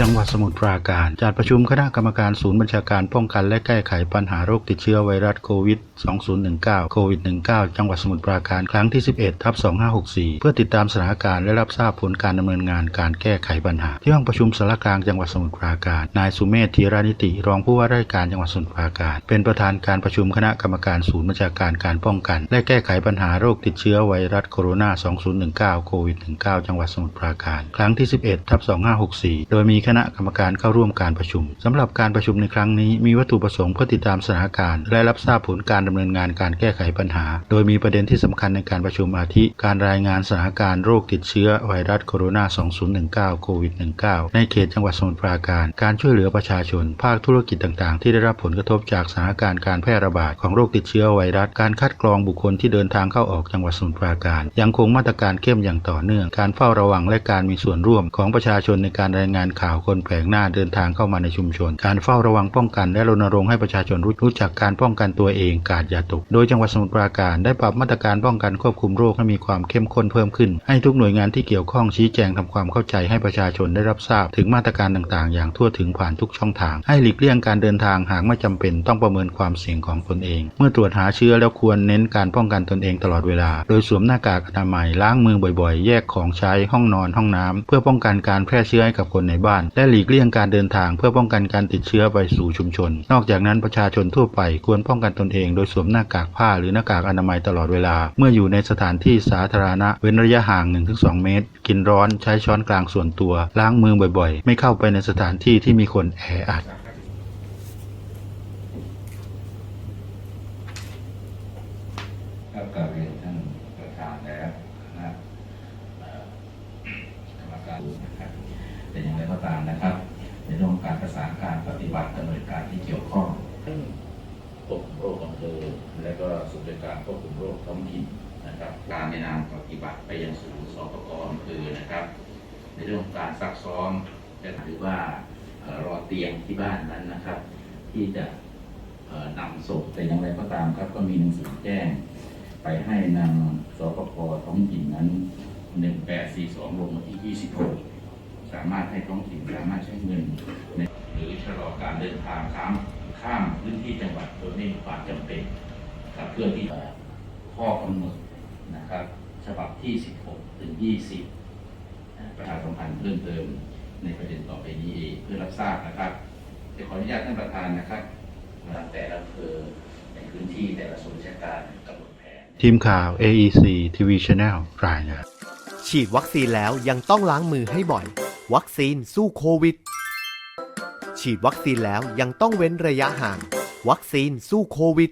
จังหวัดสมุทรปราการ จัดประชุมคณะกรรมการศูนย์บัญชาการป้องกันและแก้ไขปัญหาโรคติดเชื้อไวรัสโควิด 2019 โควิด 19 จังหวัดสมุทรปราการครั้งที่ 11ทับ2564 เพื่อติดตามสถานการณ์และรับทราบผลการดำเนินงานการแก้ไขปัญหา ที่ห้องประชุมสารกลางจังหวัดสมุทรปราการ นายสุเมธธีรานิติ รองผู้ว่าราชการจังหวัดสมุทรปราการ เป็นประธานการประชุมคณะกรรมการศูนย์บัญชาการการป้องกัน และแก้ไขปัญหาโรคติดเชื้อไวรัสโคโรนา 2019 โควิด 19 จังหวัดสมุทรปราการ ครั้งที่ 11ทับ2564 โดยมีคณะกรรมการเข้าร่วมการประชุมสำหรับการประชุมในครั้งนี้มีวัตถุประสงค์เพื่อติดตามสถานการณ์และรับทราบผลการดำเนินงานการแก้ไขปัญหา โดยมีประเด็นที่สำคัญในการประชุมอาทิ การรายงานสถานการณ์โรคติดเชื้อไวรัสโคโรนา 2019 โควิด 19 ในเขตจังหวัดสมุทรปราการ การช่วยเหลือประชาชน ภาคธุรกิจต่างๆ ที่ได้รับผลกระทบจากสถานการณ์การแพร่ระบาดของโรคติดเชื้อไวรัส การคัดกรองบุคคลที่เดินทางเข้าออกจังหวัดสมุทรปราการ ยังคงมาตรการเข้มอย่างต่อเนื่อง การเฝ้าระวังและการมีส่วนร่วมของประชาชนในการรายงานข่าวคนแปลกหน้าเดินทางเข้ามาในชุมชน การเฝ้าระวังป้องกันและรณรงค์ให้ประชาชนรู้จักการป้องกันตัวเองกาดอย่าตก โดยจังหวัดสมุทรปราการได้ปรับมาตรการป้องกันควบคุมโรคให้มีความเข้มข้นเพิ่มขึ้น ให้ทุกหน่วยงานที่เกี่ยวข้องชี้แจงทำความเข้าใจให้ประชาชนได้รับทราบ ถึงมาตรการต่างๆ อย่างทั่วถึงผ่านทุกช่องทาง ให้หลีกเลี่ยงการเดินทางหากไม่จำเป็นต้องประเมินความเสี่ยงของตนเอง เมื่อตรวจหาเชื้อแล้วควรเน้นการป้องกันตนเองตลอดเวลา โดยสวมหน้ากากอนามัยล้างมือบ่อยๆ แยกของใช้ห้องนอนห้องน้ำเพื่อป้องกันการแพร่เชื้อให้กับคนในบ้านและหลีกเลี่ยงการเดินทางเพื่อป้องกันการติดเชื้อไปสู่ชุมชน นอกจากนั้นประชาชนทั่วไปควรป้องกันตนเองโดยสวมหน้ากากผ้าหรือหน้ากากอนามัยตลอดเวลา เมื่ออยู่ในสถานที่สาธารณะเว้นระยะห่าง 1-2 เมตร กินร้อนใช้ช้อนกลางส่วนตัว ล้างมือบ่อยๆ ไม่เข้าไปในสถานที่ที่มีคนแออัดครับกราบเรียนท่านประธานแล้วนะเอ่อกรรมการนะครับเป็นอย่างไรก็ตามนะครับ ในเรื่องของการประสานการปฏิบัติดำเนินการที่เกี่ยวข้องควบคุมโรคอำเภอและก็สุดการควบคุมโรคท้องถิ่นนะครับ การในนามปฏิบัติไปยังศูนย์สปกอำเภอนะครับ ในเรื่องของการซักซ้อมและหรือว่าเอ่อรอเตียงที่บ้านนั้นนะครับ ที่จะเอ่อนำศพแต่อย่างไรก็ตามครับ ก็มีหนังสือแจ้ง ไปให้นางสปปท้องถิ่นนั้น 1842ลงวันที่ 26 สามารถให้ท้องถิ่นสามารถใช้เงินในหรือชะลอการเดินทางข้ามข้ามพื้นที่จังหวัดโดยไม่มีความจำเป็นครับเพื่อที่จะข้อกำหนดนะครับฉบับที่ 16 ถึง 20นะประชาสัมพันธ์เพิ่มเติมในประเด็นต่อไปนี้เองเพื่อรับทราบนะครับจะขออนุญาตท่านประธานนะครับแต่ละอำเภอในพื้นที่แต่ละส่วนราชการกำหนดแผนทีมข่าว AEC TV Channel รายงานฉีดวัคซีนแล้วยังต้องล้างมือให้บ่อย วัคซีนสู้โควิด ฉีดวัคซีนแล้วยังต้องเว้นระยะห่าง วัคซีนสู้โควิด